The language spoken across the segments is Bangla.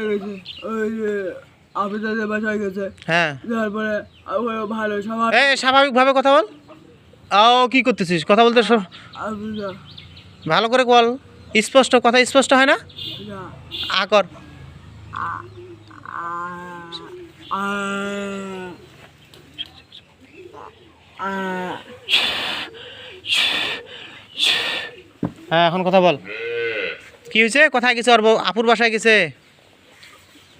গেছে। ওই যে আফিসারের বাসায় গেছে। হ্যাঁ। তারপরে ভালো সবার এ স্বাভাবিকভাবে কথা বল। ও কি করতেছিস? কথা বলতে সব- ভালো করে বল। স্পষ্ট কথা স্পষ্ট হয় না? আ কর। হ্যাঁ এখন কথা বল। কি হয়েছে? কোথায় গেছে? ওর বউ? আপুর বাসায় গেছে?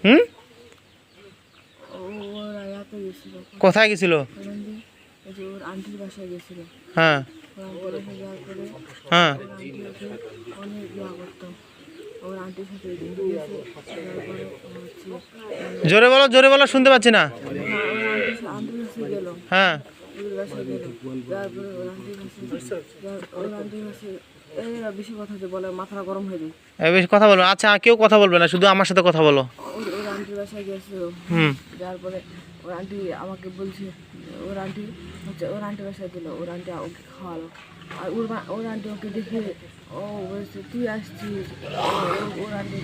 হুম? কোথায় গেছিল? হ্যাঁ। হ্যাঁ। জোরে বলো জোরে বলো শুনতে পাচ্ছি না। হ্যাঁ এরা বেশি কথা বলে হয়ে আচ্ছা কেউ কথা বলবে না শুধু আমার সাথে কথা বলো। বাসায় গেছে হুম। যার পরে ওর আন্টি আমাকে বলছে ওর আন্টি হচ্ছে ওর আন্টির বাসায় গেল ওর আন্টি ওকে খাওয়ালো। আর ওর ওর আন্টি ওকে দেখে ও বলছে তুই আসছিস? ওর আন্টি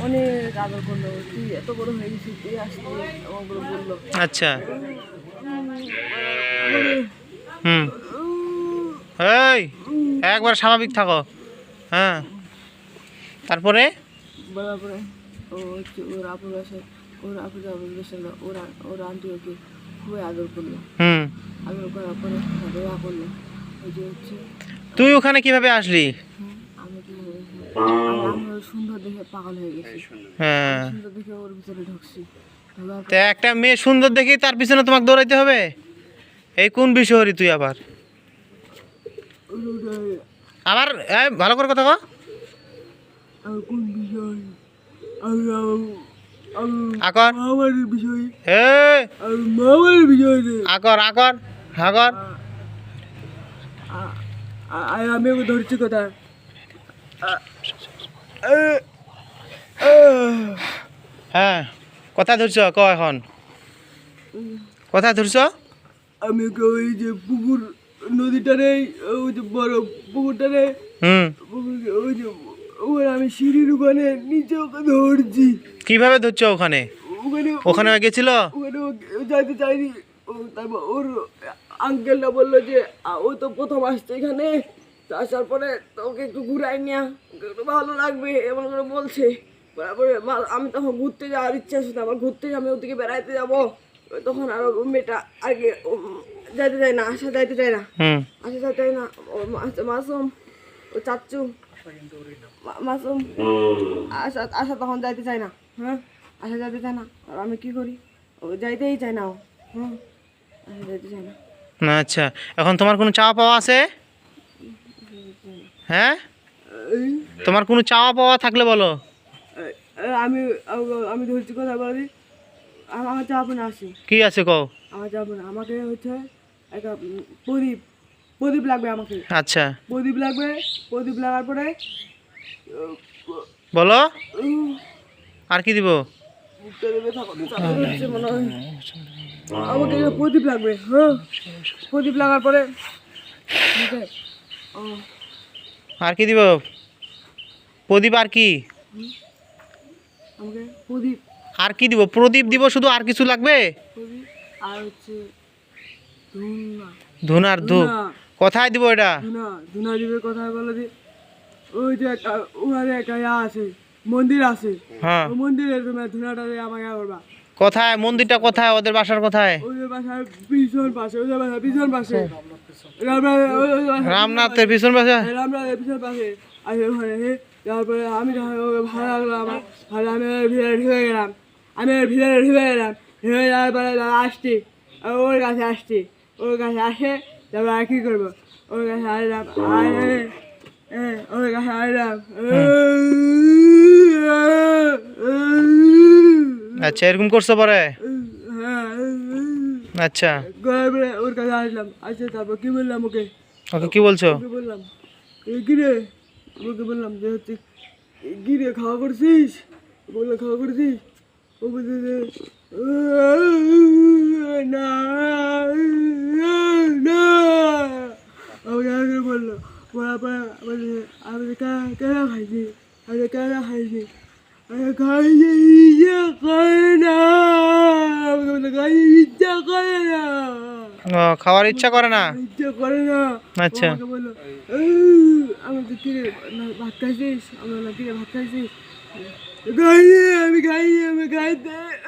অনেক আদর করল তুই এত বড় হয়ে গেছিস তুই আসছিস? আমাকে বলল আচ্ছা। হুম। এই একবার স্বাভাবিক থাকো। হ্যাঁ। তারপরে? ওর আপুর বাসায় ওর আপুর যাব গেছিল ওর ওর আন্টি ওকে খুবই আদর করল। হুম। আদর করার পরে দয়া করল। ওই যে হচ্ছে তুই ওখানে কীভাবে আসলি? সুন্দর দেখে পাগল হয়ে গেছি। হ্যাঁ। সুন্দর দেখে ওর ভিতরে ঢুকছি। তা একটা মেয়ে সুন্দর দেখি তার পিছনে তোমাকে দৌড়াইতে হবে? এই কোন বিষয় তুই আবার? আবার এই ভালো করে কথা কোন বিষয় আকর। মহামারীর বিষয় আমি মহামারীর বিষয় আকর আকর আকর। আমি ধরছি কথা। হ্যাঁ কথা ধরছ ক এখন? কথা ধরছ? আমি ওই যে পুকুর নদীটারে ওই যে বড় পুকুরটারে হুম। পুকুর- ওই যে ওখানে আমি সিঁড়ির ওখানে নিচে ওকে ধরছি। কীভাবে ধরছ ওখানে? ওখানে ওখানে ও গেছিল ওখানে ও ও যাইতে চাইনি ও তারপর ওর আঙ্কেলটা বলল যে আ, ও তো প্রথম আসছে এখানে। তো আসার পরে তো ওকে একটু ঘুরাই নিয়া। ওকে একটু ভালো লাগবে। এমন করে বলছে। তারপরে মা- আমি তখন ঘুরতে যাওয়ার ইচ্ছা আছে আমার ঘুরতে আমি ওদিকে বেড়াইতে যাব। তখন আর ও মেয়েটা আগে উম, যাইতে চায় না আসা যাইতে চায় না। হুম। আসা যাইতে চায় না। ও মা- মাসুম। ও চাচ্চু। মাসুম। আশা আশা তখন যাইতে চায় না হ্যাঁ? আশা যাইতে চায় না। আর আমি কি করি? ও যাইতেই চায় না ও হুম আশা যাইতে চায় না। না আচ্ছা। এখন তোমার কোনো চাওয়া পাওয়া আছে? হ্যাঁ? এই, তোমার কোনো চাওয়া পাওয়া থাকলে বলো। আমি আমি- ধরছি কথা বলি। আম- আমার যাব না আসি কি আছে কও? আমার যাব না। আমাকে হচ্ছে একটা প্রদীপ প্রদীপ লাগবে আমাকে। আচ্ছা। প্রদীপ লাগবে প্রদীপ লাগার পরে বলো। আর কি দিব? আমাকে প্রদীপ লাগবে হ্যাঁ। প্রদীপ লাগার পরে আর কি দিব? প্রদীপ আর কি? আমাকে প্রদীপ। আর কি দিব? প্রদীপ দিব শুধু আর কিছু লাগবে? আর হচ্ছে ধুনা। ধুনার ধু ধুনা। কোথায় দিব এটা? ধুনা ধুনা দিবে কোথায় বলে যে ওই যে ওখানে একটা ইয়া আছে মন্দির আছে। হ্যাঁ। ওই মন্দিরে তুমি ধুনাটা দিয়ে আমাকে করবা। কোথায় মন্দিরটা কোথায়? ওদের বাসার কোথায়? ওদের বাসার পিছন পাশে ওদের বাসার পিছন পাশে। রামনাথের পিছন পাশে। হ্যাঁ, রামনাথের পিছন পাশে। আছে ওখানে তারপরে আমি ভালো লাগল আমার ভালো আমি ভিতরে ঢুকে গেলাম। আমি ভিতরে ঢুকে গেলাম। ঢুকে যাওয়ার পরে আসছি। আর ওর কাছে আসছি। ওর কাছে আসে তারপরে আর কী করব? ওর কাছে আসলাম আর ওর কাছে আসলাম আচ্ছা এরকম করছ পরে? হ্যাঁ। আচ্ছা। ওর কাছে আসলাম আসে তারপর কি বললাম ওকে? ওকে কি বলছো? বললাম "এ গিরে ওকে বললাম যে হচ্ছে "এ গিরে খাওয়া করছিস? বলল খাওয়া করছিস ও বলছে যে "আহ, না না আমাকে আগে বলল বলার পরে বলছে আমি কেন কেন খাইছি আমি কেন খাইছি করে না ইচ্ছা করে না খাওয়ার ইচ্ছা করে না? ইচ্ছা করে না আচ্ছা। কিরে ভাত খাইছিস ভাত খাইছিস আমি আমি আমি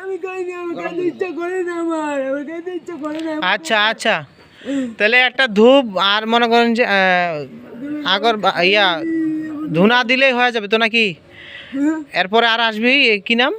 আমি ইচ্ছা না আমার খাইতে ইচ্ছা করে না আচ্ছা আচ্ছা। তাহলে একটা ধূপ আর মনে করেন যে আগর ইয়া, ধুনা দিলেই হয়ে যাবে তো নাকি? এরপরে আর আসবি? কি নাম?